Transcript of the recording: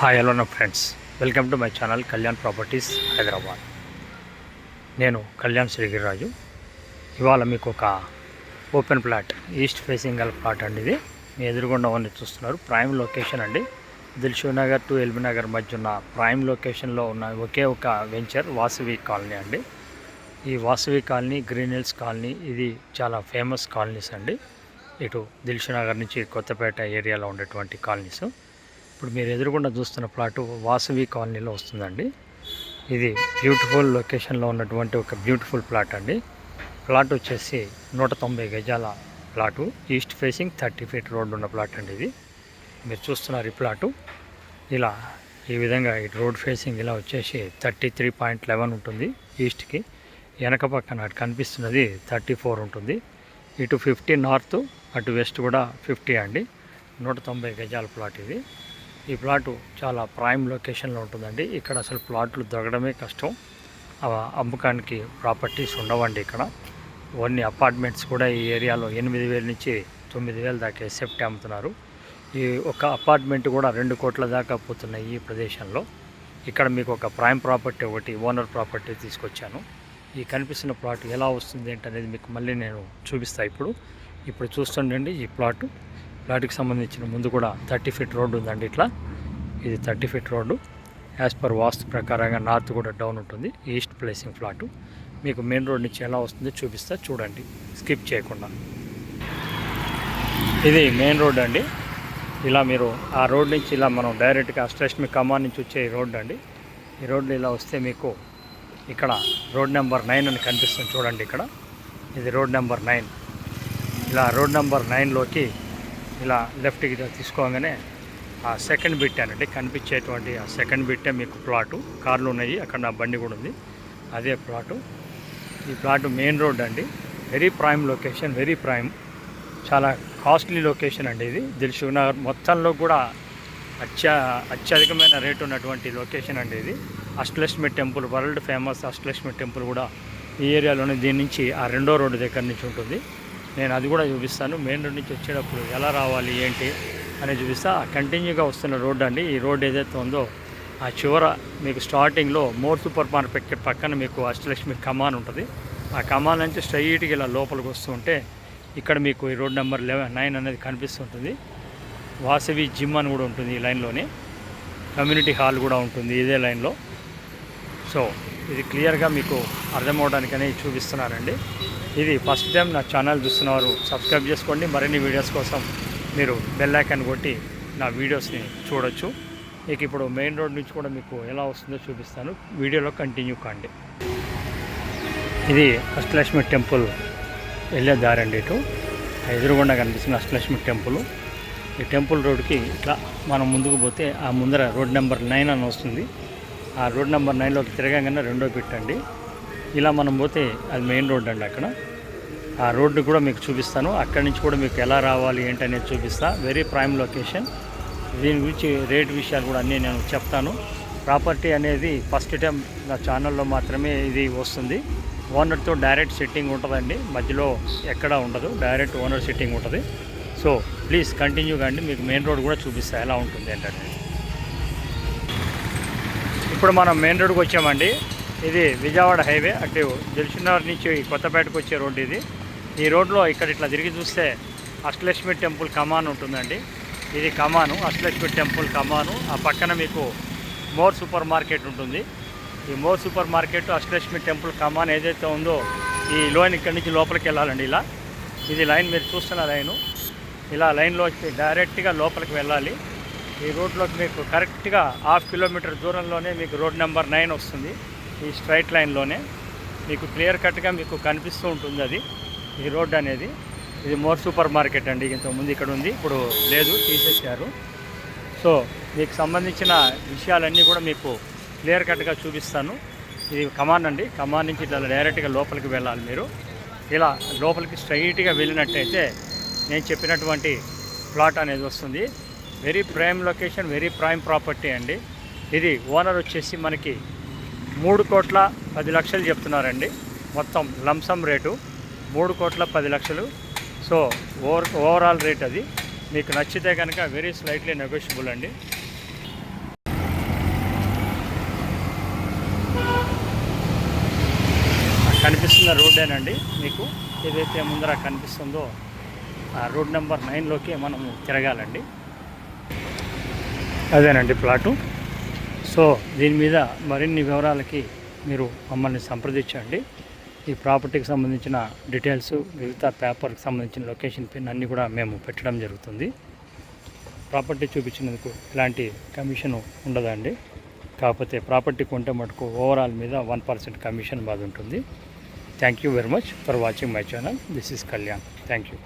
Hi hello నా friends welcome to my channel Kalyan properties Hyderabad నేను కళ్యాణ్ శ్రీగిరిరాజు. ఇవాళ మీకు ఒక ఓపెన్ ప్లాట్ ఈస్ట్ ఫేసింగ్ గల ప్లాట్ అండి ఇది. మీ ఎదురుగుండా ఉన్న చూస్తున్నారు. ప్రైమ్ లొకేషన్ అండి. Dilsukhnagar to LB Nagar మధ్య ఉన్న ప్రైమ్ లొకేషన్లో ఉన్న ఒకే ఒక వెంచర్ వాసవి కాలనీ అండి. ఈ Vasavi colony green hills colony ఇది చాలా ఫేమస్ కాలనీస్ అండి. ఇటు దిల్షు నగర్ నుంచి కొత్తపేట ఏరియాలో ఉండేటువంటి కాలనీస్ ఇప్పుడు మీరు ఎదురుగుండా చూస్తున్న ప్లాటు వాసవి కాలనీలో వస్తుందండి. ఇది బ్యూటిఫుల్ లొకేషన్లో ఉన్నటువంటి ఒక బ్యూటిఫుల్ ప్లాట్ అండి. ప్లాట్ వచ్చేసి నూట తొంభై గజాల plot. East facing thirty feet road ఉన్న ప్లాట్ అండి ఇది. మీరు చూస్తున్నారు ఈ ప్లాటు. ఇలా ఈ విధంగా ఈ రోడ్ ఫేసింగ్ ఇలా వచ్చేసి థర్టీ త్రీ పాయింట్ లెవెన్ ఉంటుంది ఈస్ట్కి. వెనక పక్కన అటు కనిపిస్తున్నది థర్టీ ఫోర్ ఉంటుంది. ఇటు ఫిఫ్టీ నార్త్ అటు వెస్ట్ కూడా ఫిఫ్టీ అండి. నూట తొంభై గజాల ప్లాట్ ఇది. ఈ ప్లాటు చాలా ప్రైమ్ లొకేషన్లో ఉంటుందండి. ఇక్కడ అసలు ప్లాట్లు దొరకడమే కష్టం. అమ్మకానికి ప్రాపర్టీస్ ఉండవండి ఇక్కడ. కొన్ని అపార్ట్మెంట్స్ కూడా ఈ ఏరియాలో ఎనిమిది వేల నుంచి తొమ్మిది వేల దాకా ఎసెప్ట్ అమ్ముతున్నారు. ఈ ఒక అపార్ట్మెంట్ కూడా రెండు కోట్ల దాకా పోతున్నాయి ఈ ప్రదేశంలో. ఇక్కడ మీకు ఒక ప్రైమ్ ప్రాపర్టీ ఒకటి ఓనర్ ప్రాపర్టీ తీసుకొచ్చాను. ఈ కనిపిస్తున్న ప్లాట్ ఎలా వస్తుంది ఏంటనేది మీకు మళ్ళీ నేను చూపిస్తాను ఇప్పుడు. ఇప్పుడు చూస్తుండండి ఈ ప్లాటు. ప్లాట్కి సంబంధించిన ముందు కూడా థర్టీ ఫీట్ రోడ్డు ఉందండి ఇట్లా. ఇది thirty feet road. As per వాస్తు ప్రకారంగా నార్త్ కూడా డౌన్ ఉంటుంది. ఈస్ట్ ప్లేసింగ్ ఫ్లాటు మీకు మెయిన్ రోడ్ నుంచి ఎలా వస్తుందో చూపిస్తా. చూడండి. స్కిప్ చేయకుండా. ఇది మెయిన్ రోడ్ అండి. ఇలా మీరు ఆ రోడ్ నుంచి ఇలా మనం డైరెక్ట్గా అష్టలక్ష్మి కమాన్ నుంచి వచ్చే ఈ రోడ్ అండి. ఈ రోడ్లో ఇలా వస్తే మీకు ఇక్కడ రోడ్ నెంబర్ నైన్ అని కనిపిస్తుంది చూడండి ఇక్కడ. ఇది రోడ్ నెంబర్ నైన్. ఇలా రోడ్ నెంబర్ నైన్లోకి ఇలా లెఫ్ట్కి తీసుకోగానే ఆ సెకండ్ బిట్ అనండి కనిపించేటువంటి ఆ సెకండ్ బిట్టే మీకు ప్లాటు కార్లు ఉన్నాయి అక్కడ నా బండి కూడా ఉంది. అదే ప్లాటు ఈ ప్లాట్ మెయిన్ రోడ్ అండి. Very prime location very prime చాలా కాస్ట్లీ లొకేషన్ అండి ఇది. దిల్షుక్ నగర్ మొత్తంలో కూడా అత్య అత్యధికమైన రేటు ఉన్నటువంటి లొకేషన్ అండి ఇది. Ashtalakshmi temple world famous Ashtalakshmi temple కూడా ఈ ఏరియాలోనే దీని నుంచి ఆ రెండో రోడ్డు దగ్గర నుంచి ఉంటుంది. నేను అది కూడా చూపిస్తాను. మెయిన్ రోడ్ నుంచి వచ్చేటప్పుడు ఎలా రావాలి ఏంటి అని చూపిస్తా. కంటిన్యూగా వస్తున్న రోడ్ అండి. ఈ రోడ్ ఏదైతే ఉందో ఆ చివర మీకు స్టార్టింగ్లో మోర్ సూపర్ మార్కెట్ పక్కన మీకు అష్టలక్ష్మి కమాన్ ఉంటుంది. ఆ కమాన్ నుంచి స్ట్రైట్గా ఇలా లోపలికి వస్తూ ఉంటే ఇక్కడ మీకు ఈ రోడ్ నెంబర్ లెవెన్ నైన్ అనేది కనిపిస్తుంటుంది. వాసవి జిమ్ అని కూడా ఉంటుంది ఈ లైన్లోనే. కమ్యూనిటీ హాల్ కూడా ఉంటుంది ఇదే లైన్లో. సో ఇది క్లియర్గా మీకు అర్థమవడానికని చూపిస్తున్నానండి. ఇది ఫస్ట్ టైం నా ఛానల్ చూస్తున్నవారు సబ్స్క్రైబ్ చేసుకోండి. మరిన్ని వీడియోస్ కోసం మీరు బెల్ ఐకాన్ కొట్టి నా వీడియోస్ని చూడొచ్చు. మీకు ఇప్పుడు మెయిన్ రోడ్ నుంచి కూడా మీకు ఎలా వస్తుందో చూపిస్తాను. వీడియోలో కంటిన్యూ కాండి. ఇది అష్టలక్ష్మి టెంపుల్ వెళ్ళే దారి అండి ఇటు. ఎదురుగుండా కనిపిస్తుంది అష్టలక్ష్మి టెంపుల్. ఈ టెంపుల్ రోడ్కి ఇట్లా మనం ముందుకు పోతే ఆ ముందర రోడ్ నెంబర్ నైన్ అని వస్తుంది. ఆ రోడ్ నెంబర్ నైన్లోకి తిరగంగానే రెండో పెట్టండి. ఇలా మనం పోతే అది మెయిన్ రోడ్ అండి అక్కడ. ఆ రోడ్డు కూడా మీకు చూపిస్తాను. అక్కడి నుంచి కూడా మీకు ఎలా రావాలి ఏంటనేది చూపిస్తా. వెరీ ప్రైమ్ లొకేషన్ దీని గురించి రేట్ విషయాలు కూడా అన్నీ నేను చెప్తాను. ప్రాపర్టీ అనేది ఫస్ట్ టైం నా ఛానల్లో మాత్రమే ఇది వస్తుంది. ఓనర్తో డైరెక్ట్ సిట్టింగ్ ఉంటుందండి. మధ్యలో ఎక్కడ ఉండదు. డైరెక్ట్ ఓనర్ సిట్టింగ్ ఉంటుంది. సో ప్లీజ్ కంటిన్యూ కండి. మీకు మెయిన్ రోడ్ కూడా చూపిస్తా ఎలా ఉంటుంది ఏంటంటే ఇప్పుడు మనం మెయిన్ రోడ్కి వచ్చామండి. ఇది విజయవాడ హైవే. అటు దిల్సునగర్ నుంచి కొత్తపేటకు వచ్చే రోడ్డు ఇది. ఈ రోడ్లో ఇక్కడ ఇట్లా తిరిగి చూస్తే అష్టలక్ష్మి టెంపుల్ కమాన్ ఉంటుందండి. ఇది కమాను అష్టలక్ష్మి టెంపుల్ కమాను. ఆ పక్కన మీకు మోర్ సూపర్ మార్కెట్ ఉంటుంది. ఈ more super market Ashtalakshmi temple కమాన్ ఏదైతే ఉందో ఈ లోన్ ఇక్కడి నుంచి లోపలికి వెళ్ళాలండి ఇలా. ఇది లైన్ మీరు చూస్తున్న లైను. ఇలా లైన్లోకి డైరెక్ట్గా లోపలికి వెళ్ళాలి. ఈ రోడ్లోకి మీకు కరెక్ట్గా హాఫ్ కిలోమీటర్ దూరంలోనే మీకు రోడ్ నెంబర్ నైన్ వస్తుంది. ఈ స్ట్రైట్ లైన్లోనే మీకు క్లియర్ కట్గా మీకు కనిపిస్తూ ఉంటుంది అది. ఈ రోడ్ అనేది. ఇది మోర్ సూపర్ మార్కెట్ అండి. ఇంతకుముందు ఇక్కడ ఉంది ఇప్పుడు లేదు తీసేసారు సో మీకు సంబంధించిన విషయాలన్నీ కూడా మీకు క్లియర్ కట్గా చూపిస్తాను. ఇది కమాన్ అండి. కమాన్ నుంచి ఇట్లా డైరెక్ట్గా లోపలికి వెళ్ళాలి మీరు. ఇలా లోపలికి స్ట్రైట్గా వెళ్ళినట్టయితే నేను చెప్పినటువంటి ప్లాట్ అనేది వస్తుంది. Very prime location very prime property అండి. ఇది ఓనర్ వచ్చేసి మనకి మూడు కోట్ల పది లక్షలు చెప్తున్నారండి. మొత్తం లంసమ్ రేటు మూడు కోట్ల పది లక్షలు. సో ఓవర్ ఓవరాల్ రేట్ అది. మీకు నచ్చితే కనుక వెరీ స్లైట్లీ నెగోషియబుల్ అండి. కనిపిస్తున్న రోడ్డేనండి మీకు. ఏదైతే ముందర కనిపిస్తుందో ఆ రోడ్ నెంబర్ నైన్లోకి మనము తిరగాలండి. అదేనండి ప్లాటు. సో దీని మీద మరిన్ని వివరాలకి మీరు మమ్మల్ని సంప్రదించండి. ఈ ప్రాపర్టీకి సంబంధించిన డీటెయిల్స్ మిగతా పేపర్కి సంబంధించిన లొకేషన్ పిన్ అన్నీ కూడా మేము పెట్టడం జరుగుతుంది. ప్రాపర్టీ చూపించినందుకు ఎలాంటి కమిషన్ ఉండదండి. కాకపోతే ప్రాపర్టీ కొంటే మటుకు ఓవరాల్ మీద వన్ పర్సెంట్ కమిషన్ బాధ ఉంటుంది. Thank you very much for watching my channel. This is Kalyan. Thank you.